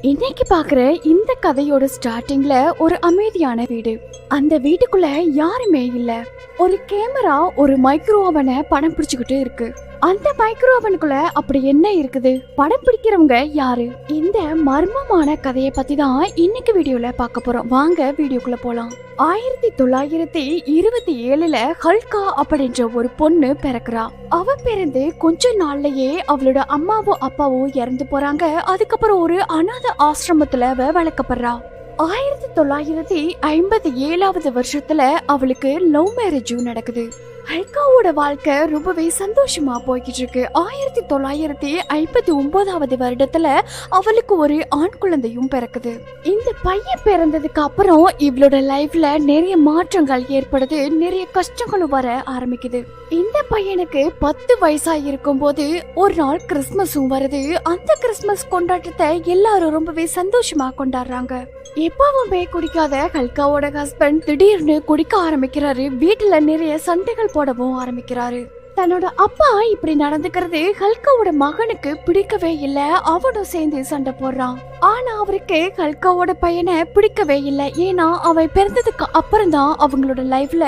இன்னைக்கு பாக்குற இந்த கதையோட ஸ்டார்டிங்ல ஒரு அமைதியான வீடு. அந்த வீட்டுக்குள்ள யாருமே இல்ல. ஒரு கேமரா ஒரு மைக்ரோ ஓவனை படம் பிடிச்சுக்கிட்டு இருக்கு. அந்த மைக்ரோவனுக்குள்ள அப்படி என்ன இருக்குது? படம் பிடிக்கிறவங்க யாரு? இந்த மர்மமான கதையை பத்தி தான் இன்னைக்கு வீடியோல பார்க்க போறோம். வாங்க வீடியோக்குள்ள போலாம். ஆயிரத்தி தொள்ளாயிரத்தி இருபத்தி ஏழுல ஹல்கா அப்படின்ற ஒரு பொண்ணு பிறக்குறா. அவ பிறந்து கொஞ்ச நாள்லயே அவளோட அம்மாவும் அப்பாவும் இறந்து போறாங்க. அதுக்கப்புறம் ஒரு அனாத ஆசிரமத்துல அவ வளர்க்கப்படுறா. ஆயிரத்தி தொள்ளாயிரத்தி ஐம்பத்தி ஏழாவது வருஷத்துல அவளுக்கு லவ் மேரேஜும் நடக்குது. ஹல்காவோட வாழ்க்கை ரொம்பவே சந்தோஷமா போய்கிட்டு இருக்கு ஆயிரத்தி தொள்ளாயிரத்தி ஐம்பத்தி ஒன்பதாவது வருடத்துல அவளுக்கு ஒரு ஆண் குழந்தையும் பிறக்குது. இந்த பையன் பிறந்ததுக்கு அப்புறம் இவளோட லைஃப்ல நிறைய மாற்றங்கள் ஏற்படுது நிறைய கஷ்டங்களும் வர ஆரம்பிக்குது. இந்த பையனுக்கு பத்து வயசா இருக்கும்போது ஒரு நாள் கிறிஸ்மஸும் வருது. அந்த கிறிஸ்மஸ் கொண்டாட்டத்தை எல்லாரும் ரொம்பவே சந்தோஷமா கொண்டாடுறாங்க. எப்பவுமே குடிக்காத ஹல்காவோட ஹஸ்பண்ட் திடீர்னு குடிக்க ஆரம்பிக்கிறாரு. வீட்டுல நிறைய சண்டைகள் போடவும் ஆரம்பிக்கிறாரு. தன்னோட அப்பா இப்படி நடந்துக்கிறது ஹல்காவோட மகனுக்கு பிடிக்கவே இல்ல அவனும் சேர்ந்து சண்டை போடுறான். ஆனா அவருக்கு ஹல்காவோட பையனை பிடிக்கவே இல்லை. ஏன்னா அவன் பிறந்ததுக்கு அப்புறம் தான் அவங்களோட லைஃப்ல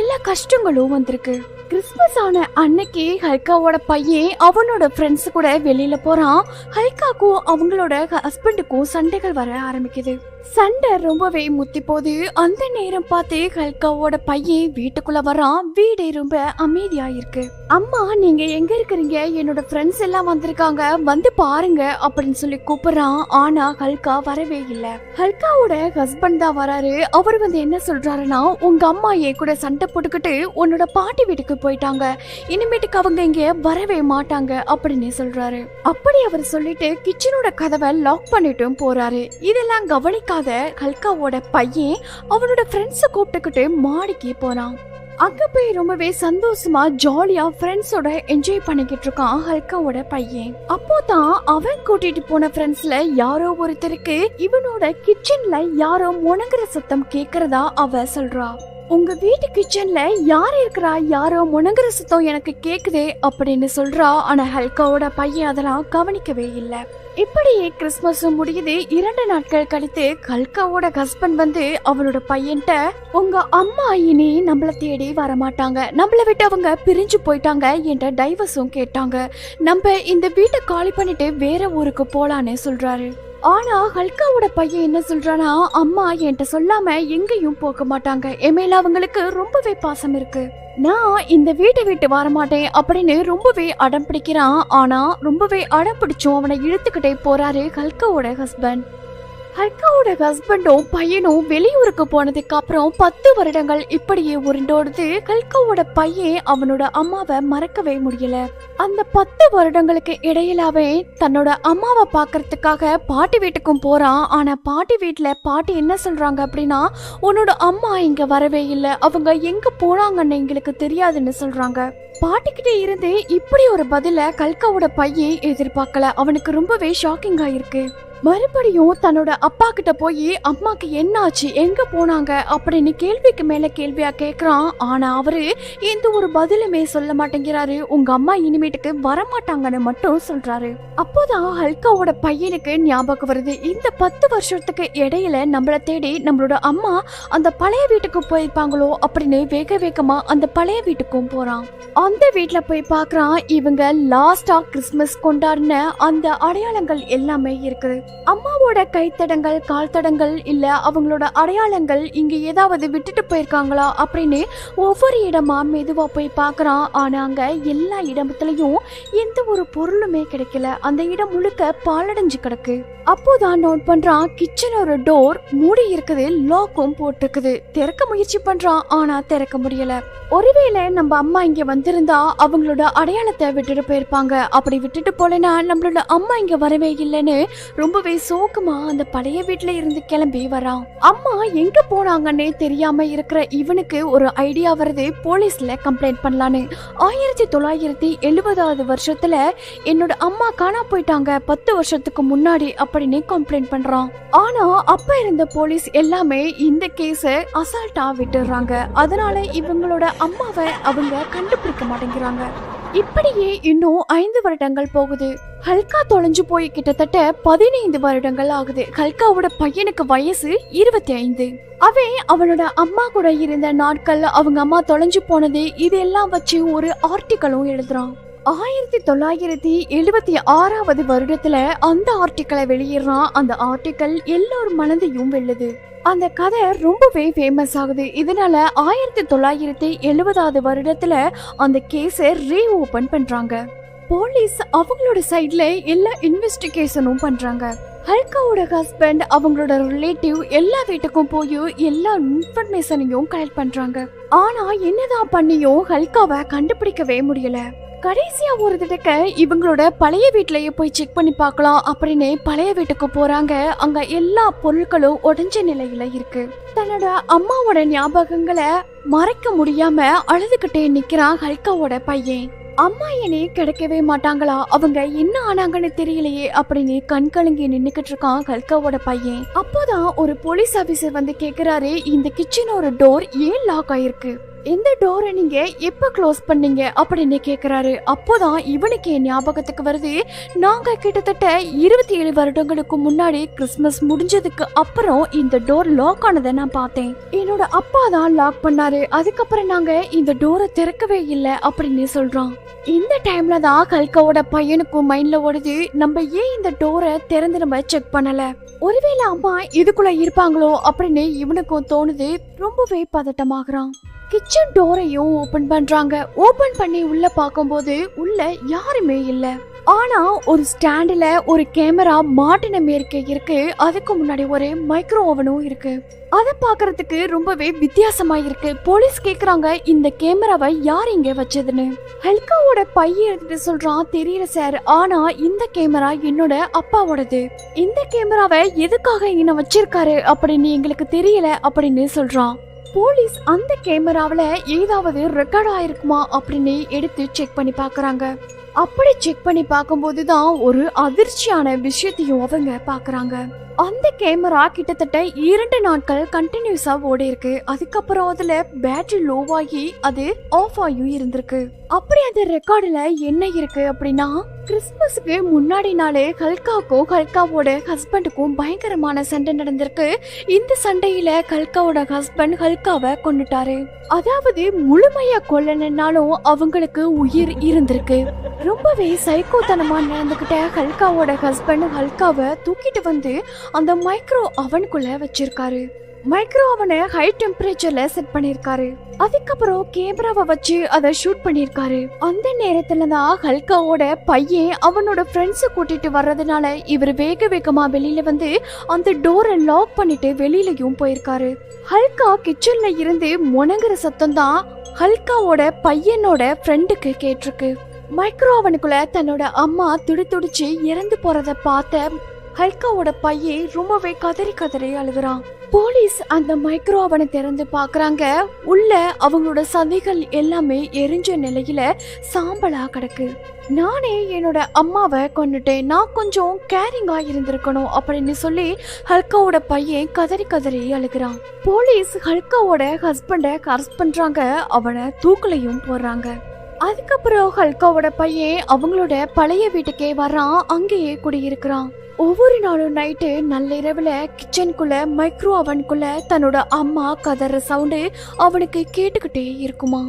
எல்லா கஷ்டங்களும் வந்திருக்கு. கிறிஸ்மஸ் ஆன அன்னைக்கு ஹல்காவோட பையன் அவனோட ஃப்ரெண்ட்ஸ் கூட வெளியில போறான். ஹல்காக்கும் அவங்களோட ஹஸ்பண்டுக்கும் சண்டைகள் வர ஆரம்பிக்குது. சண்டை ரொம்பவே முத்தி போது அந்த நேரம் பார்த்து ஹல்காவோட பையன் வீட்டுக்குள்ள வரான். வீடு ரொம்ப அமைதியா இருக்கு. அம்மா நீங்க எங்க இருக்கிறீங்க? என்னோட ஃப்ரெண்ட்ஸ் எல்லாம் வந்திருக்காங்க. வந்து பாருங்க அப்படின்னு சொல்லி கூப்பிடுறான். ஆனா ஹல்கா வரவே இல்ல. ஹல்காவோட ஹஸ்பண்ட் தான் வராரு. அவர் வந்து என்ன சொல்றாருன்னா உங்க அம்மா என் கூட சண்டை போட்டுக்கிட்டு உன்னோட பாட்டி வீட்டுக்கு போயிட்டாங்க. இனிமேட்டுக்கு அவங்க இங்க வரவே மாட்டாங்க அப்படின்னு சொல்றாரு. அப்படி அவர் சொல்லிட்டு கிச்சனோட கதவை லாக் பண்ணிட்டும் போறாரு. இதெல்லாம் கவனிக்காத ஹல்காவோட பையன் அவனோட ஃப்ரெண்ட்ஸை கூப்பிட்டுக்கிட்டு மாடிக்கு போனான் அங்க போய் ரொம்பவே சந்தோஷமா ஜாலியா ஃப்ரெண்ட்ஸோட என்ஜாய் பண்ணிக்கிட்டு இருக்கான் ஹல்காவோட பையன். அப்போதான் அவன் கூட்டிட்டு போன ஃப்ரெண்ட்ஸ்ல யாரோ ஒருத்தருக்கு இவனோட கிச்சன்ல யாரோ முணங்குற சத்தம் கேக்குறதா அவ சொல்றா. உங்க வீட்டு கிச்சன்ல யார் இருக்கிறா யாரோ முணங்குற சத்தம் எனக்கு கேக்குதே அப்படின்னு சொல்றா. ஆனா ஹல்காவோட பையன் அதெல்லாம் கவனிக்கவே இல்லை. இப்படியே கிறிஸ்மஸும் முடியுது. இரண்டு நாட்கள் கழித்து ஹல்காவோட ஹஸ்பண்ட் வந்து அவளோட பையன்ட்ட உங்க அம்மா இனி நம்மள தேடி வரமாட்டாங்க. நம்மள விட்டு அவங்க பிரிஞ்சு போயிட்டாங்க என்ற டைவர்ஸும் கேட்டாங்க. நம்ம இந்த வீட்டை காலி பண்ணிட்டு வேற ஊருக்கு போலான்னு சொல்றாரு. ஆனா ஹல்காவோட பையன் என்ன சொல்றானா அம்மா என்கிட்ட சொல்லாம எங்கேயும் போக மாட்டாங்க. என் மேல அவங்களுக்கு ரொம்பவே பாசம் இருக்கு. நான் இந்த வீட்டை விட்டு வர மாட்டேன் அப்படின்னு ரொம்பவே அடம் பிடிக்கிறான். ஆனா ரொம்பவே அடம் பிடிச்சும் அவனை இழுத்துக்கிட்டே போறாரு ஹல்காவோட ஹஸ்பண்ட் ஹர்காவோட ஹஸ்பண்டும் பையனும் வெளியூருக்கு போனதுக்கு அப்புறம் பத்து வருடங்கள் இப்படியே உருண்டோடுது கல்காவோட பையன் அவனோட அம்மாவை மறக்கவே முடியல. அந்த பத்து வருடங்களுக்கு இடையிலாவே தன்னோட அம்மாவை பார்க்கறதுக்காக பாட்டி வீட்டுக்கும் போறான். ஆனா பாட்டி வீட்டுல பாட்டி என்ன சொல்றாங்க அப்படின்னா உன்னோட அம்மா இங்க வரவே இல்லை. அவங்க எங்க போனாங்கன்னு எங்களுக்கு தெரியாதுன்னு சொல்றாங்க. பாட்டிக்கிட்டே இருந்து இப்படி ஒரு பதில கல்காவோட பையன் எதிர்பார்க்கல. அவனுக்கு ரொம்பவே ஷாக்கிங்கா இருக்கு. மறுபடியும் தன்னோட அப்பா கிட்ட போய் அம்மாக்கு என்னாச்சு? எங்க போனாங்க? அப்படின்னு கேள்விக்கு மேல கேள்வியா கேக்குறான். ஆனா அவரு எந்த ஒரு பதிலுமே சொல்ல மாட்டேங்கிறாரு. உங்க அம்மா இனிமேட்டுக்கு வரமாட்டாங்கன்னு மட்டும் சொல்றாரு. அப்போதான் ஹல்காவோட பையனுக்கு ஞாபகம் வருது. இந்த பத்து வருஷத்துக்கு இடையில நம்மள தேடி நம்மளோட அம்மா அந்த பழைய வீட்டுக்கு போயிருப்பாங்களோ அப்படின்னு வேக வேகமா அந்த பழைய வீட்டுக்கும் போறான். அந்த வீட்டுல போய் பாக்குறான் இவங்க லாஸ்டா கிறிஸ்மஸ் கொண்டாடின அந்த அடையாளங்கள் எல்லாமே இருக்குது அம்மாவோட கைத்தடங்கள் கால் தடங்கள் இல்ல அவங்களோட அடையாளங்கள் இங்க ஏதாவது விட்டுட்டு போயிருக்காங்களா அப்படின்னு ஒவ்வொரு இடமா மெதுவா போய் பார்க்குறான் ஆனா அங்க எல்லா இடத்துலயும் எந்த ஒரு பொருளுமே கிடைக்கல. அந்த இடம் முழுக்க பாலடைஞ்சு கிடக்கு. அப்போதான் நோட் பண்றான் கிச்சனோட டோர் மூடி இருக்குது லாக்கும் போட்டிருக்குது. திறக்க முயற்சி பண்றான் ஆனா திறக்க முடியல. ஒருவேளை நம்ம அம்மா இங்க வந்திருந்தா அவங்களோட அடையாளத்தை விட்டுட்டு போயிருப்பாங்க. அப்படி விட்டுட்டு போலனா நம்மளோட அம்மா இங்க வரவே இல்லைன்னு ரொம்ப ரொம்பவே சோகமா அந்த பழைய வீட்டுல இருந்து கிளம்பி வரான் அம்மா எங்க போனாங்கன்னே தெரியாம இருக்கிற இவனுக்கு ஒரு ஐடியா வருது போலீஸ்ல கம்ப்ளைண்ட் பண்ணலான்னு. ஆயிரத்தி தொள்ளாயிரத்தி எழுபதாவது வருஷத்துல என்னோட அம்மா காணா போயிட்டாங்க பத்து வருஷத்துக்கு முன்னாடி அப்படின்னு கம்ப்ளைண்ட் பண்றான். ஆனா அப்ப இருந்த போலீஸ் எல்லாமே இந்த கேஸ அசால்ட்டா விட்டுடுறாங்க. அதனால இவங்களோட அம்மாவை அவங்க கண்டுபிடிக்க மாட்டேங்கிறாங்க. இப்படியே இன்னும் ஐந்து வருடங்கள் போகுது. ஹல்கா தொலைஞ்சு போய் கிட்டத்தட்ட பதினைந்து வருடங்கள் ஆகுது. ஹல்காவோட பையனுக்கு வயசு இருபத்தி ஐந்து அவன் அவனோட அம்மா கூட இருந்த நாட்கள் அவங்க அம்மா தொலைஞ்சு போனது இதெல்லாம் வச்சு ஒரு ஆர்டிக்கலும் எழுதுறான். ஆயிரத்தி தொள்ளாயிரத்தி எழுபத்தி ஆறாவது வருடத்துல அந்த ஆர்டிக்கலை வெளியிடுறான். அந்த ஆர்டிக்கல் எல்லோர் மனதையும் வெல்லுது. அந்த கதை ரொம்பவே ஃபேமஸ் ஆகுது. இதனால ஆயிரத்தி தொள்ளாயிரத்தி எழுபதாவது வருடத்துல அந்த கேஸை ரீ ஓபன் பண்றாங்க. போலீஸ் அவங்களோட சைட்ல எல்லா இன்வெஸ்டிகேஷனும் பண்றாங்க. ஹல்காவோட ஹஸ்பண்ட் அவங்களோட ரிலேட்டிவ் எல்லா வீட்டுக்கும் போய் எல்லா இன்ஃபர்மேஷனையும் கலெக்ட் பண்றாங்க. ஆனா என்னதான் பண்ணியும் ஹல்காவை கண்டுபிடிக்கவே முடியல. கடைசியா ஒரு தடவை இவங்களோட பழைய வீட்லயே போய் செக் பண்ணி பார்க்கலாம் அப்படின்னு பழைய வீட்டுக்கு போறாங்க. அங்க எல்லா பொருட்களும் உடஞ்ச நிலையில இருக்கு. தன்னோட அம்மாவோட ஞாபகங்களை மறைக்க முடியாம அழுதுகிட்டே நிக்கிறான் ஹல்காவோட பையன். அம்மா என்னே கிடைக்கவே மாட்டாங்களா? அவங்க என்ன ஆனாங்கன்னு தெரியலையே அப்படின்னு கண் கலங்கி நின்னுக்கிட்டு இருக்கான் கல்காவோட பையன். அப்போதான் ஒரு போலீஸ் ஆபீசர் வந்து கேக்குறாரு இந்த கிச்சனோட டோர் ஏன் லாக் ஆயிருக்கு? இந்த டோரை நீங்க எப்ப க்ளோஸ் பண்ணீங்க அப்படின்னு கேக்குறாரு. அப்போதான் இவனுக்கு என் ஞாபகத்துக்கு வருது. நாங்க கிட்டத்தட்ட இருபத்தி ஏழு வருடங்களுக்கு முன்னாடி கிறிஸ்மஸ் முடிஞ்சதுக்கு அப்புறம் இந்த டோர் லாக் ஆனதை நான் பார்த்தேன். என்னோட அப்பா தான் லாக் பண்ணாரு. அதுக்கப்புறம் நாங்க இந்த டோரை திறக்கவே இல்லை அப்படின்னு சொல்றான் இந்த டைம்ல தான் கல்காவோட பையனுக்கும் மைண்ட்ல ஓடுது. நம்ம ஏன் இந்த டோரை திறந்து நம்ம செக் பண்ணல? ஒருவேளை அம்மா இதுக்குள்ள இருப்பாங்களோ அப்படின்னு இவனுக்கும் தோணுது. ரொம்பவே பதட்டமாகறான். கிச்சன் டோரையும் ஓபன் பண்றாங்க. ஓபன் பண்ணி உள்ள பார்க்கும்போது உள்ள யாருமே இல்ல. ஆனா ஒரு ஸ்டாண்டில் ஒரு கேமரா மாட்டின மேற்கே இருக்கு. அதுக்கு முன்னாடி ஒரு மைக்ரோ ஓவனும் இருக்கு. அதை பாக்குறதுக்கு ரொம்பவே வித்தியாசமா இருக்கு. போலீஸ் கேக்குறாங்க இந்த கேமராவை யார் இங்க வச்சதுன்னு. ஹல்காவோட பையன் எடுத்துட்டு சொல்றான் தெரியல சார் ஆனா இந்த கேமரா என்னோட அப்பாவோடது. இந்த கேமராவை எதுக்காக இங்க வச்சிருக்காரு? அப்படின்னு எங்களுக்கு தெரியல அப்படின்னு சொல்றான். போலீஸ் அந்த கேமராவில் ஏதாவது ரெக்கார்ட் ஆயிருக்குமா அப்படின்னு எடுத்து செக் பண்ணி பார்க்குறாங்க. அப்படி செக் பண்ணி பார்க்கும்போது தான் ஒரு அதிர்ச்சியான விஷயத்தையும் அவங்க பார்க்குறாங்க. அந்த கேமரா கிட்டத்தட்ட இரண்டு நாட்கள் கண்டினியூஸா ஓடி இருக்கு அதுக்கப்புறம் அதுல பேட்டரி லோவாகி அது ஆஃப் ஆகியும் இருந்திருக்கு. அப்படி அந்த ரெக்கார்டுல என்ன இருக்கு அப்படின்னா கிறிஸ்மஸுக்கு முன்னாடி நாளே கல்காவுக்கும் கல்காவோட ஹஸ்பண்டுக்கும் பயங்கரமான சண்டை நடந்திருக்கு. இந்த சண்டையில கல்காவோட ஹஸ்பண்ட் ஹல்காவை கொண்டுட்டாரு அதாவது முழுமையா கொல்லணும்னாலும் அவங்களுக்கு உயிர் இருந்திருக்கு. ரொம்பவே சைக்கோத்தனமா நடந்துகிட்ட கல்காவோட ஹஸ்பண்ட் ஹல்காவை தூக்கிட்டு வந்து அந்த மைக்ரோ அவனுக்குள்ள வச்சிருக்காரு. மைக்ரோ அவனை ஹை டெம்பரேச்சர்ல செட் பண்ணிருக்காரு. அதுக்கப்புறம் கேமராவை வச்சு அதை ஷூட் பண்ணிருக்காரு. அந்த நேரத்துல தான் ஹல்காவோட பையன் அவனோட ஃப்ரெண்ட்ஸை கூட்டிட்டு வர்றதுனால இவர் வேக வேகமா வெளியில வந்து அந்த டோரை லாக் பண்ணிட்டு வெளியிலயும் போயிருக்காரு. ஹல்கா கிச்சன்ல இருந்து முணங்குற சத்தம் தான் ஹல்காவோட பையனோட ஃப்ரெண்டுக்கு கேட்டிருக்கு. மைக்ரோ அவனுக்குள்ள தன்னோட அம்மா துடி துடிச்சு இறந்து போறத பார்த்த ஹல்காவோட பையன் ரொம்பவே கதறி கதறி அழுகுறான். போலீஸ் அந்த மைக்ரோ அவனை திறந்து பாக்குறாங்க உள்ள அவங்களோட சதைகள் எல்லாமே எரிஞ்ச நிலையில சாம்பலா கிடக்கு. நானே என்னோட அம்மாவை கொண்டுட்டேன் நான் கொஞ்சம் கேரிங்கா இருந்திருக்கணும் அப்படின்னு சொல்லி ஹல்காவோட பையன் கதறி கதறி அழுகுறான். போலீஸ் ஹல்காவோட ஹஸ்பண்டை அரெஸ்ட் பண்றாங்க. அவனை தூக்கலையும் போடுறாங்க. அதுக்கப்புறம் ஹல்காவோட பையன் அவங்களோட பழைய வீட்டுக்கே வரான் அங்கேயே குடியிருக்கிறான். ஒவ்வொரு நாளும் நைட்டு நள்ளிரவுல கிச்சனுக்குள்ள மைக்ரோ அவனுக்குள்ள தன்னோட அம்மா கதற சவுண்டு அவனுக்கு கேட்டுக்கிட்டே இருக்குமா